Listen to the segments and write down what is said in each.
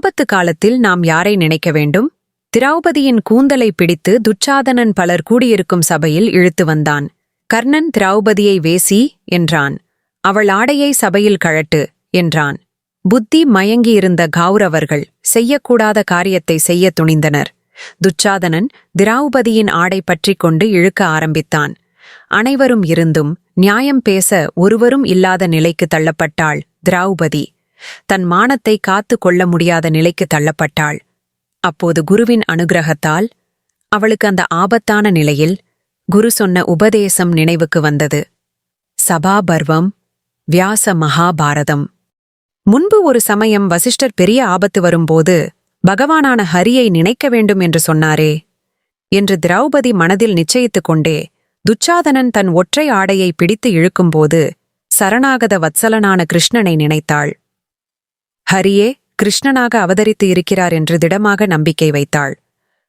ஆபத்து காலத்தில் நாம் யாரை நினைக்க வேண்டும்? திரௌபதியின் கூந்தலை பிடித்து துச்சாதனன் பலர் கூடியிருக்கும் சபையில் இழுத்து வந்தான். கர்ணன் திரௌபதியை வேசி என்றான். அவள் ஆடையை சபையில் கழட்டு என்றான். புத்தி மயங்கியிருந்த கௌரவர்கள் செய்யக்கூடாத காரியத்தை செய்ய துணிந்தனர். துச்சாதனன் திரௌபதியின் ஆடை பற்றிக் கொண்டு இழுக்க ஆரம்பித்தான். அனைவரும் இருந்தும் நியாயம் பேச ஒருவரும் இல்லாத நிலைக்கு தள்ளப்பட்டாள் திரௌபதி. தன் மானத்தை காத்து கொள்ள முடியாத நிலைக்கு தள்ளப்பட்டாள். அப்போது குருவின் அனுகிரகத்தால் அவளுக்கு அந்த ஆபத்தான நிலையில் குரு சொன்ன உபதேசம் நினைவுக்கு வந்தது. சபாபர்வம் வியாச மகாபாரதம். முன்பு ஒரு சமயம் வசிஷ்டர் பெரிய ஆபத்து வரும்போது பகவானான ஹரியை நினைக்க வேண்டும் என்று சொன்னாரே என்று திரௌபதி மனதில் நிச்சயித்துக் கொண்டே துச்சாதனன் தன் ஒற்றை ஆடையை பிடித்து இழுக்கும்போது சரணாகத வத்சலனான கிருஷ்ணனை நினைத்தாள். ஹரியே கிருஷ்ணனாக அவதரித்து இருக்கிறார் என்று திடமாக நம்பிக்கை வைத்தாள்.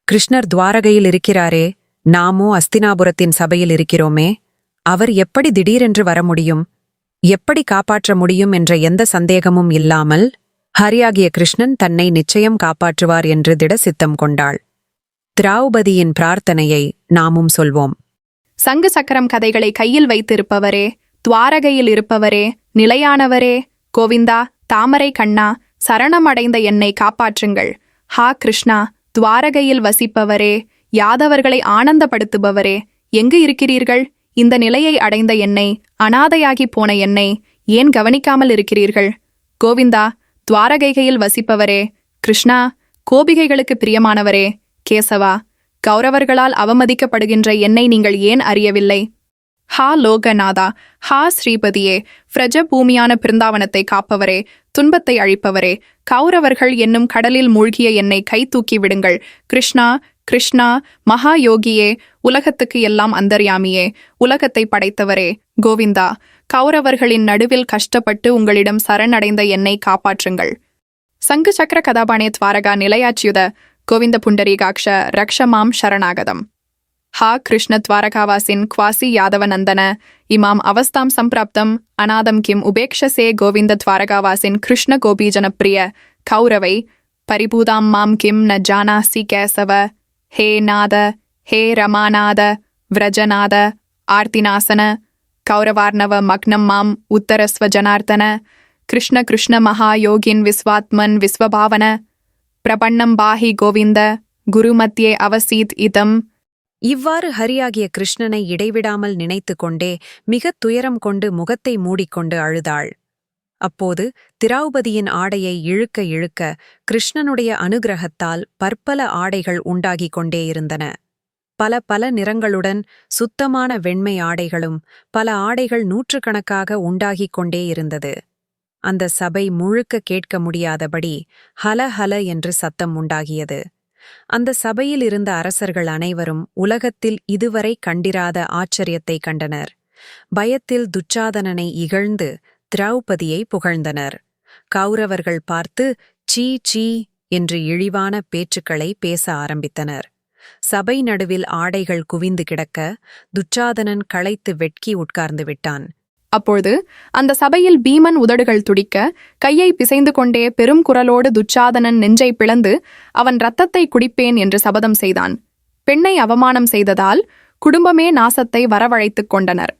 கிருஷ்ணர் துவாரகையில் இருக்கிறாரே நாமோ அஸ்தினாபுரத்தின் சபையில் இருக்கிறோமே அவர் எப்படி திடீரென்று வர முடியும்? எப்படி காப்பாற்ற முடியும் என்ற எந்த சந்தேகமும் இல்லாமல் ஹரியாகிய கிருஷ்ணன் தன்னை நிச்சயம் காப்பாற்றுவார் என்று திட சித்தம் கொண்டாள். திராவுபதியின் பிரார்த்தனையை நாமும் சொல்வோம். சங்கு சக்கரம் கதைகளை கையில் வைத்திருப்பவரே துவாரகையில் இருப்பவரே நிலையானவரே கோவிந்தா தாமரை கண்ணா சரணமடைந்த என்னை காப்பாற்றுங்கள். ஹா கிருஷ்ணா துவாரகையில் வசிப்பவரே யாதவர்களை ஆனந்தப்படுத்துபவரே எங்கு இருக்கிறீர்கள்? இந்த நிலையை அடைந்த என்னை அனாதையாகி போன என்னை ஏன் கவனிக்காமல் இருக்கிறீர்கள்? கோவிந்தா துவாரகைகையில் வசிப்பவரே கிருஷ்ணா கோபிகைகளுக்கு பிரியமானவரே கேசவா கௌரவர்களால் அவமதிக்கப்படுகின்ற என்னை நீங்கள் ஏன் அறியவில்லை? ஹா லோகநாதா ஹா ஸ்ரீபதியே ஃப்ரஜ பூமியான பிருந்தாவனத்தை காப்பவரே துன்பத்தை அழிப்பவரே கௌரவர்கள் என்னும் கடலில் மூழ்கிய என்னை கை தூக்கி விடுங்கள். கிருஷ்ணா கிருஷ்ணா மகா யோகியே உலகத்துக்கு எல்லாம் அந்தர்யாமியே உலகத்தை படைத்தவரே கோவிந்தா கௌரவர்களின் நடுவில் கஷ்டப்பட்டு உங்களிடம் சரணடைந்த என்னை காப்பாற்றுங்கள். சங்கு சக்கர கதாபாணே துவாரகா நிலையாச்சியுத கோவிந்த புண்டரீகாட்ச ரக்ஷமாம் சரணாகதம். ஹா கிருஷ்ண துவாரகாவாசின் குவாசி யாதவநந்தன. இமாம் அவஸ்தாம் சம்பிராப்தம் அநாதம் கிம் உபேக்ஷசே கோவிந்த துவாரகாவாசின் கிருஷ்ண கோபீஜனப்பிரிய கௌரவை பரிபூதாம் மாம் கிம் ந ஜானாசி கேசவ ஹே நாத ஹே ரமாநாத விரஜநாத ஆர்த்திநாசன கௌரவார்ணவ மக்னம் மாம் உத்தரஸ்வ ஜனார்த்தன கிருஷ்ண கிருஷ்ண மகாயோகின் விஸ்வாத்மன் விஸ்வபாவன பிரபண்ணம் பாஹி கோவிந்த குருமத்தியே அவசீத் இதம் இவ்வாறு ஹரியாகிய கிருஷ்ணனை இடைவிடாமல் நினைத்து கொண்டே மிகத் துயரம் கொண்டு முகத்தை மூடிக்கொண்டு அழுதாள். அப்போது திராவுபதியின் ஆடையை இழுக்க இழுக்க கிருஷ்ணனுடைய அனுகிரகத்தால் பற்பல ஆடைகள் உண்டாகிக் கொண்டே இருந்தன. பல பல நிறங்களுடன் சுத்தமான வெண்மை ஆடைகளும் பல ஆடைகள் நூற்றுக்கணக்காக உண்டாகிக் கொண்டே இருந்தது. அந்த சபை முழுக்க கேட்க முடியாதபடி ஹல ஹல என்று சத்தம் உண்டாகியது. அந்த சபையில் இருந்த அரசர்கள் அனைவரும் உலகத்தில் இதுவரை கண்டிராத ஆச்சரியத்தை கண்டனர். பயத்தில் துச்சாதனனை இகழ்ந்து திரௌபதியை புகழ்ந்தனர். கௌரவர்கள் பார்த்து சீ சீ என்று இழிவான பேச்சுக்களை பேச ஆரம்பித்தனர். சபை நடுவில் ஆடைகள் குவிந்து கிடக்க துச்சாதனன் களைத்து வெட்கி உட்கார்ந்து விட்டான். அப்பொழுது அந்த சபையில் பீமன் உதடுகள் துடிக்க கையை பிசைந்து கொண்டே பெரும் குரலோடு துச்சாதனன் நெஞ்சை பிளந்து அவன் இரத்தத்தை குடிப்பேன் என்று சபதம் செய்தான். பெண்ணை அவமானம் செய்ததால் குடும்பமே நாசத்தை வரவழைத்துக் கொண்டனர்.